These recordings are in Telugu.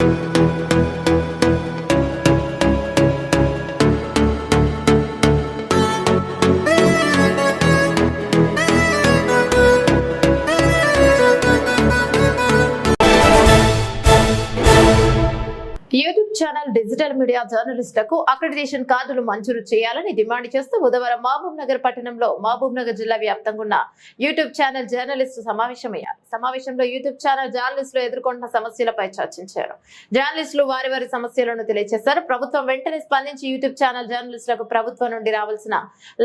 యూట్యూబ్ డిజిటల్ మీడియా జర్నలిస్టులకు అక్రిడిటేషన్ కార్డులు మంజూరు చేయాలని డిమాండ్ చేస్తూ బుధవారం మహబూబ్ నగర్ పట్టణంలో మహబూబ్ నగర్ జిల్లా వ్యాప్తంగా ఉన్న యూట్యూబ్ ఛానల్ జర్నలిస్టు సమావేశమయ్యారు సమావేశంలో యూట్యూబ్ ఛానల్ జర్నలిస్టులు ఎదుర్కొంటున్న సమస్యలపై చర్చించారు. జర్నలిస్టులు వారి వారి సమస్యలను తెలియజేశారు ప్రభుత్వం వెంటనే స్పందించి యూట్యూబ్ ఛానల్ జర్నలిస్టులకు ప్రభుత్వం నుండి రావాల్సిన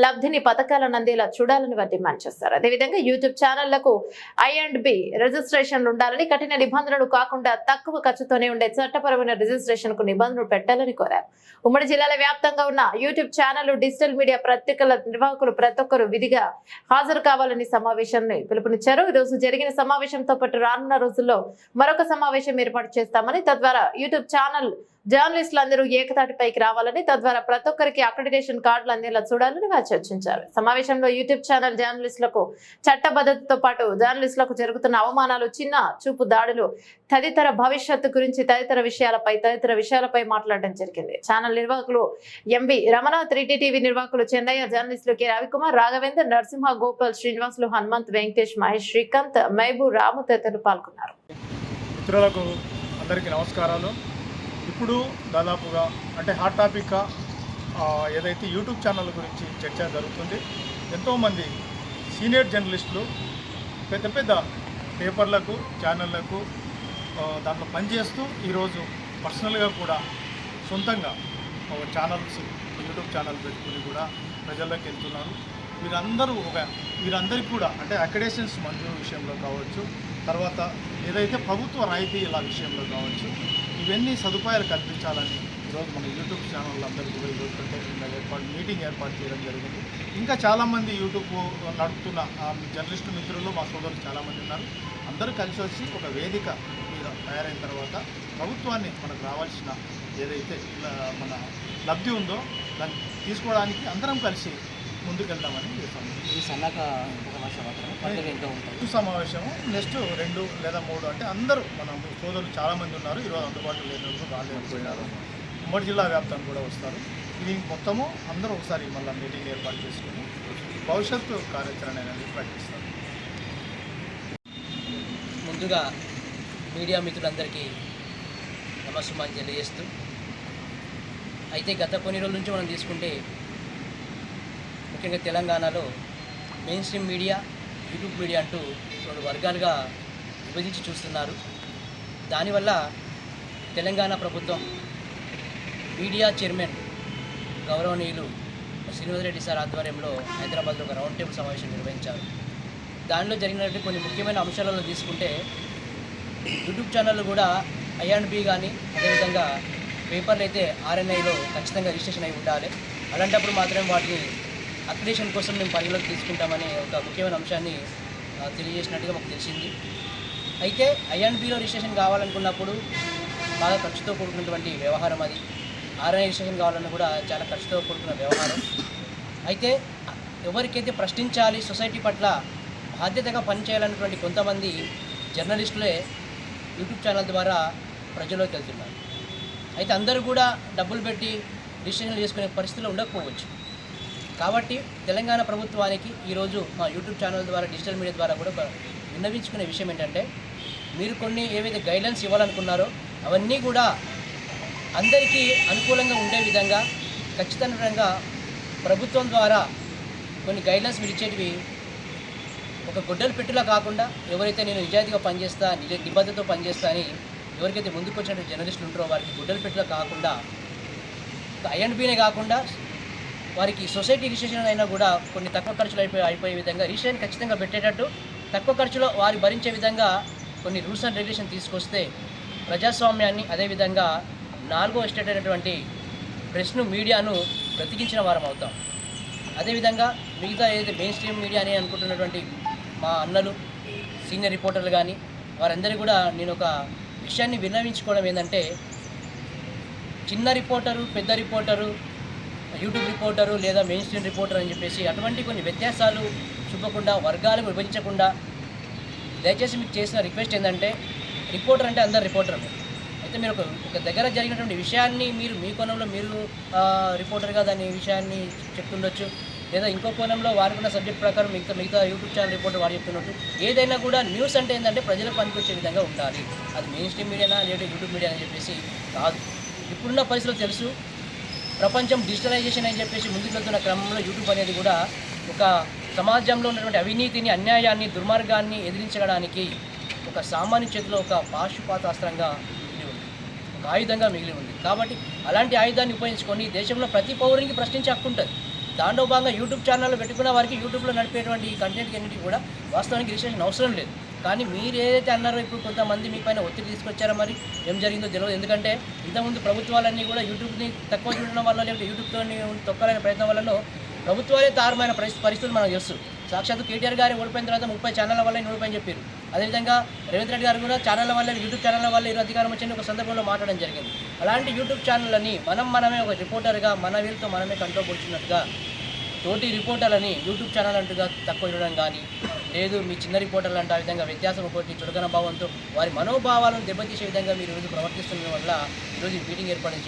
లబ్ధిని పథకాలను అందేలా చూడాలని వారు డిమాండ్ చేశారు అదేవిధంగా యూట్యూబ్ ఛానళ్ళకు ఐ అండ్ బి రిజిస్ట్రేషన్ ఉండాలని కఠిన నిబంధనలు కాకుండా తక్కువ ఖర్చుతోనే ఉండే చట్టపరమైన రిజిస్ట్రేషన్కు నిబంధనలు పెట్టాలని కోరారు. ఉమ్మడి జిల్లాల వ్యాప్తంగా ఉన్న యూట్యూబ్ ఛానల్ డిజిటల్ మీడియా పత్రికల నిర్వాహకులు ప్రతి ఒక్కరు విధిగా హాజరు కావాలని సమావేశాన్ని పిలుపునిచ్చారు. ఈ రోజు జరిగిన సమావేశంతో పాటు రానున్న రోజుల్లో మరొక సమావేశం ఏర్పాటు చేస్తామని తద్వారా యూట్యూబ్ ఛానల్ జర్నలిస్టులు అందరూ ఏకతాటిపైకి రావాలని తద్వారా ప్రతి ఒక్కరికి అక్రిడిటేషన్ కార్డులు అందేలా చూడాలని వారు చర్చించారు. సమావేశంలో యూట్యూబ్ ఛానల్ జర్నలిస్టులకు చట్టబద్ధతతో పాటు జర్నలిస్టులకు జరుగుతున్న అవమానాలు చిన్న చూపు దాడులు తదితర భవిష్యత్తు గురించి తదితర విషయాలపై తదితర విషయాలపై మాట్లాడడం జరిగింది. ఛానల్ నిర్వాహకులు ఎంవి రమణ త్రీ టీవీ నిర్వాహకులు చెన్నయ్య జర్నలిస్టులు కె రవికుమార్ రాఘవేందర్ నరసింహ గోపాల్ శ్రీనివాసులు హనుమంత్ వెంకటేష్ మహేష్ శ్రీకాంత్ మహబూ రాము తదితరులు పాల్గొన్నారు. మిత్రులకు అందరికీ నమస్కారాలు. ఇప్పుడు దాదాపుగా అంటే హాట్ టాపిక్గా ఏదైతే యూట్యూబ్ ఛానల్ గురించి చర్చ జరుగుతుంది ఎంతోమంది సీనియర్ జర్నలిస్టులు పెద్ద పెద్ద పేపర్లకు ఛానళ్ళకు దాంట్లో పనిచేస్తూ ఈరోజు పర్సనల్గా కూడా సొంతంగా ఒక ఛానల్స్ యూట్యూబ్ ఛానల్ పెట్టుకుని కూడా ప్రజల్లోకి వెళ్తున్నారు. వీరందరూ ఒక వీరందరికీ కూడా అంటే అకడేషన్స్ మంజూరు విషయంలో కావచ్చు తర్వాత ఏదైతే ప్రభుత్వ రాయితీ ఇలా విషయంలో కావచ్చు ఇవన్నీ సదుపాయాలు కల్పించాలని ఈరోజు మన యూట్యూబ్ ఛానల్ అందరికీ కూడా ఈరోజు ప్రత్యేకంగా ఏర్పాటు మీటింగ్ ఏర్పాటు చేయడం జరిగింది. ఇంకా చాలామంది యూట్యూబ్ నడుపుతున్న జర్నలిస్ట్ జర్నలిస్టు మిత్రులు మా సోదరులు చాలామంది ఉన్నారు. అందరూ కలిసి వచ్చి ఒక వేదిక మీద తయారైన తర్వాత ప్రభుత్వాన్ని మనకు రావాల్సిన ఏదైతే మన లబ్ధి ఉందో దాన్ని తీసుకోవడానికి అందరం కలిసి ముందుకెళ్దామని చేస్తాము ఇది సన్నాక సమావేశం మాత్రమే? పండుగ ఇంకా ఉంటుంది? ఈ సమావేశం నెక్స్ట్ రెండు లేదా మూడు అంటే అందరూ మన సోదరులు చాలామంది ఉన్నారు. ఈరోజు అందుబాటులో లేనప్పుడు రాలేకపోయినారు. ఉమ్మడి జిల్లా వ్యాప్తంగా కూడా వస్తారు. ఇది మొత్తము అందరూ ఒకసారి మళ్ళీ మీటింగ్ ఏర్పాటు చేసుకుని భవిష్యత్తు కార్యాచరణ అనేది ప్రకటిస్తారు. ముందుగా మీడియా మిత్రులందరికీ నమస్సుమాన్ తెలియజేస్తూ అయితే గత కొన్ని రోజుల నుంచి మనం తీసుకుంటే ముఖ్యంగా తెలంగాణలో main stream media YouTube media అంటూ రెండు వర్గాలుగా విభజించి చూస్తున్నారు. దానివల్ల తెలంగాణ ప్రభుత్వం మీడియా చైర్మన్ గౌరవనీయులు శ్రీనివాసరెడ్డి సార్ ఆధ్వర్యంలో హైదరాబాద్లో ఒక రౌండ్ టేబుల్ సమావేశం నిర్వహించారు. దానిలో జరిగినటువంటి కొన్ని ముఖ్యమైన అంశాలలో తీసుకుంటే యూట్యూబ్ ఛానళ్ళు కూడా ఐ అండ్ బి కానీ అదేవిధంగా పేపర్లు అయితే ఆర్ఎన్ఐలో ఖచ్చితంగా రిజిస్ట్రేషన్ అయి ఉండాలి. అలాంటప్పుడు మాత్రమే వాటిని అప్లికేషన్ కోసం మేము పరిగణలోకి తీసుకుంటామనే ఒక ముఖ్యమైన అంశాన్ని తెలియజేసినట్టుగా మాకు తెలిసింది. అయితే ఐఎన్బిలో రిజిస్ట్రేషన్ కావాలనుకున్నప్పుడు బాగా ఖర్చుతో కూడుకున్నటువంటి వ్యవహారం అది. ఆర్ఎన్ఐ రిజిస్ట్రేషన్ కావాలన్నా కూడా చాలా ఖర్చుతో కూడుకున్న వ్యవహారం. అయితే ఎవరికైతే ప్రశ్నించాలి సొసైటీ పట్ల బాధ్యతగా పనిచేయాలన్నటువంటి కొంతమంది జర్నలిస్టులే యూట్యూబ్ ఛానల్ ద్వారా ప్రజల్లోకి వెళ్తున్నారు. అయితే అందరూ కూడా డబ్బులు పెట్టి రిజిస్ట్రేషన్ చేసుకునే పరిస్థితిలో ఉండకపోవచ్చు. కాబట్టి తెలంగాణ ప్రభుత్వానికి ఈరోజు మా యూట్యూబ్ ఛానల్ ద్వారా డిజిటల్ మీడియా ద్వారా కూడా విన్నవించుకునే విషయం ఏంటంటే మీరు కొన్ని ఏవైతే గైడ్లైన్స్ ఇవ్వాలనుకున్నారో అవన్నీ కూడా అందరికీ అనుకూలంగా ఉండే విధంగా ఖచ్చితంగా ప్రభుత్వం ద్వారా కొన్ని గైడ్లైన్స్ మీరు ఇచ్చేటివి ఒక గుడ్డలు పెట్టులా కాకుండా ఎవరైతే నేను నిజాయితీగా పనిచేస్తా నిజ నిబద్ధతతో పనిచేస్తా అని ఎవరికైతే ముందుకు వచ్చినటువంటి జర్నలిస్టులు ఉంటారో వారికి గుడ్డలు పెట్టులా కాకుండా ఐ అండ్ బీనే కాకుండా వారికి సొసైటీ రిజిస్ట్రేషన్ అయినా కూడా కొన్ని తక్కువ ఖర్చులు అయిపోయి అయిపోయే విధంగా రిజిస్ట్రేషన్ ఖచ్చితంగా పెట్టేటట్టు తక్కువ ఖర్చులో వారు భరించే విధంగా కొన్ని రూల్స్ అండ్ రెగ్యులేషన్ తీసుకొస్తే ప్రజాస్వామ్యాన్ని అదేవిధంగా నాలుగో ఎస్టేట్ అయినటువంటి ప్రెస్ను మీడియాను బ్రతికించిన వారం అవుతాం. అదేవిధంగా మిగతా ఏదైతే మెయిన్ స్ట్రీమ్ మీడియా అని అనుకుంటున్నటువంటి మా అన్నలు సీనియర్ రిపోర్టర్లు కానీ వారందరూ కూడా నేను ఒక విషయాన్ని విన్నవించుకోవడం ఏంటంటే చిన్న రిపోర్టరు పెద్ద రిపోర్టరు యూట్యూబ్ రిపోర్టరు లేదా మెయిన్ స్ట్రీమ్ రిపోర్టర్ అని చెప్పేసి అటువంటి కొన్ని వ్యత్యాసాలు చూపకుండా వర్గాలకు విభజించకుండా దయచేసి మీకు చేసిన రిక్వెస్ట్ ఏంటంటే రిపోర్టర్ అంటే అందరు రిపోర్టర్లు అయితే మీరు ఒక దగ్గర జరిగినటువంటి విషయాన్ని మీరు మీ కోణంలో మీరు రిపోర్టర్గా దాని విషయాన్ని చెప్తుండొచ్చు. లేదా ఇంకో కోణంలో వారికి ఉన్న సబ్జెక్ట్ ప్రకారం మిగతా మిగతా యూట్యూబ్ ఛానల్ రిపోర్టర్ వారు చెప్తున్నట్టు ఏదైనా కూడా న్యూస్ అంటే ఏంటంటే ప్రజలకు పనికొచ్చే విధంగా ఉండాలి. అది మెయిన్ స్ట్రీమ్ మీడియానా లేదా యూట్యూబ్ మీడియా అని చెప్పేసి కాదు. ఇప్పుడున్న పరిస్థితులు తెలుసు. ప్రపంచం డిజిటలైజేషన్ అని చెప్పేసి ముందుకు వెళ్తున్న క్రమంలో యూట్యూబ్ అనేది కూడా ఒక సమాజంలో ఉన్నటువంటి అవినీతిని అన్యాయాన్ని దుర్మార్గాన్ని ఎదిరించడానికి ఒక సామాన్య చేతిలో ఒక పాశుపాతాస్త్రంగా మిగిలి ఉంది. ఒక ఆయుధంగా మిగిలి ఉంది. కాబట్టి అలాంటి ఆయుధాన్ని ఉపయోగించుకొని దేశంలో ప్రతి పౌరునికి ప్రశ్నించే హక్కు ఉంటుంది. దాంట్లో భాగంగా యూట్యూబ్ ఛానల్లో పెట్టుకున్న వారికి యూట్యూబ్లో నడిపేటువంటి ఈ కంటెంట్ అన్నిటి కూడా వాస్తవానికి రిజిస్ట్రేషన్ అవసరం లేదు. కానీ మీరు ఏదైతే అన్నారో ఇప్పుడు కొంతమంది మీ పైన ఒత్తిడి తీసుకొచ్చారో మరి ఏం జరిగిందో తెలియదు ఎందుకంటే ఇంతకుముందు ప్రభుత్వాలన్నీ కూడా యూట్యూబ్ని తక్కువ చూడడం వల్ల లేకపోతే యూట్యూబ్తో తొక్కాలనే ప్రయత్నం వల్ల ప్రభుత్వాలే తారుమైన పరిస్థితి పరిస్థితులు మనకు తెలుసు. సాక్షాత్తు కేటీఆర్ గారు ఓడిపోయిన తర్వాత ముప్పై ఛానళ్ళ వల్ల ఓడిపోయి చెప్పారు. అదేవిధంగా రేవంత్ రెడ్డి గారు కూడా ఛానళ్ళ వల్ల యూట్యూబ్ ఛానళ్ళ వల్ల ఈరోజు అధికారం వచ్చిన ఒక సందర్భంలో మాట్లాడడం జరిగింది. అలాంటి యూట్యూబ్ ఛానళ్ళని మనం మనమే ఒక రిపోర్టర్గా మన వీళ్ళతో మనమే కంట్రోల్ కూర్చున్నట్టుగా తోటి రిపోర్టర్లని యూట్యూబ్ ఛానల్ అంటుగా తక్కువ చూడడం కానీ లేదు మీ చిన్న రిపోర్టర్లు అంటే ఆ విధంగా వ్యత్యాసం ఒకటి చుడకన భావంతో వారి మనోభావాలను దెబ్బతీసే విధంగా మీరు ఈరోజు ప్రవర్తిస్తున్న వల్ల ఈరోజు మీటింగ్ ఏర్పాటు